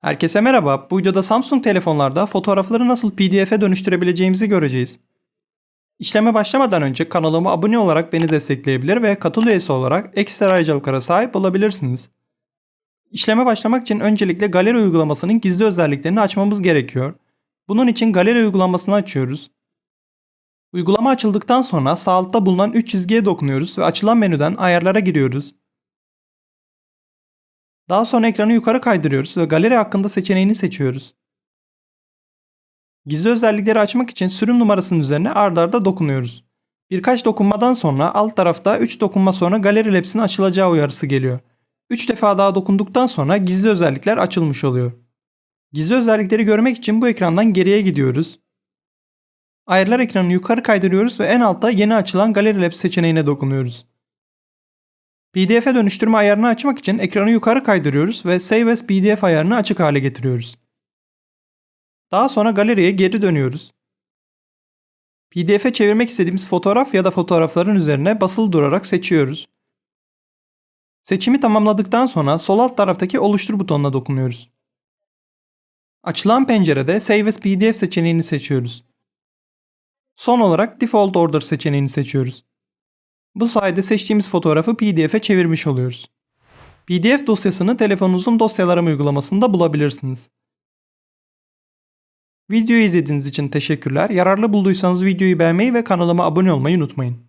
Herkese merhaba. Bu videoda Samsung telefonlarda fotoğrafları nasıl PDF'e dönüştürebileceğimizi göreceğiz. İşleme başlamadan önce kanalıma abone olarak beni destekleyebilir ve katıl üyesi olarak ekstra ayrıcalıklara sahip olabilirsiniz. İşleme başlamak için öncelikle galeri uygulamasının gizli özelliklerini açmamız gerekiyor. Bunun için galeri uygulamasını açıyoruz. Uygulama açıldıktan sonra sağ altta bulunan 3 çizgiye dokunuyoruz ve açılan menüden ayarlara giriyoruz. Daha sonra ekranı yukarı kaydırıyoruz ve galeri hakkında seçeneğini seçiyoruz. Gizli özellikleri açmak için sürüm numarasının üzerine ard arda dokunuyoruz. Birkaç dokunmadan sonra alt tarafta 3 dokunma sonra Galeri Labs'in açılacağı uyarısı geliyor. 3 defa daha dokunduktan sonra gizli özellikler açılmış oluyor. Gizli özellikleri görmek için bu ekrandan geriye gidiyoruz. Ayarlar ekranını yukarı kaydırıyoruz ve en altta yeni açılan Galeri Labs seçeneğine dokunuyoruz. PDF'e dönüştürme ayarını açmak için ekranı yukarı kaydırıyoruz ve Save as PDF ayarını açık hale getiriyoruz. Daha sonra galeriye geri dönüyoruz. PDF'e çevirmek istediğimiz fotoğraf ya da fotoğrafların üzerine basılı durarak seçiyoruz. Seçimi tamamladıktan sonra sol alt taraftaki oluştur butonuna dokunuyoruz. Açılan pencerede Save as PDF seçeneğini seçiyoruz. Son olarak Default Order seçeneğini seçiyoruz. Bu sayede seçtiğimiz fotoğrafı PDF'e çevirmiş oluyoruz. PDF dosyasını telefonunuzun dosyalar uygulamasında bulabilirsiniz. Videoyu izlediğiniz için teşekkürler. Yararlı bulduysanız videoyu beğenmeyi ve kanalıma abone olmayı unutmayın.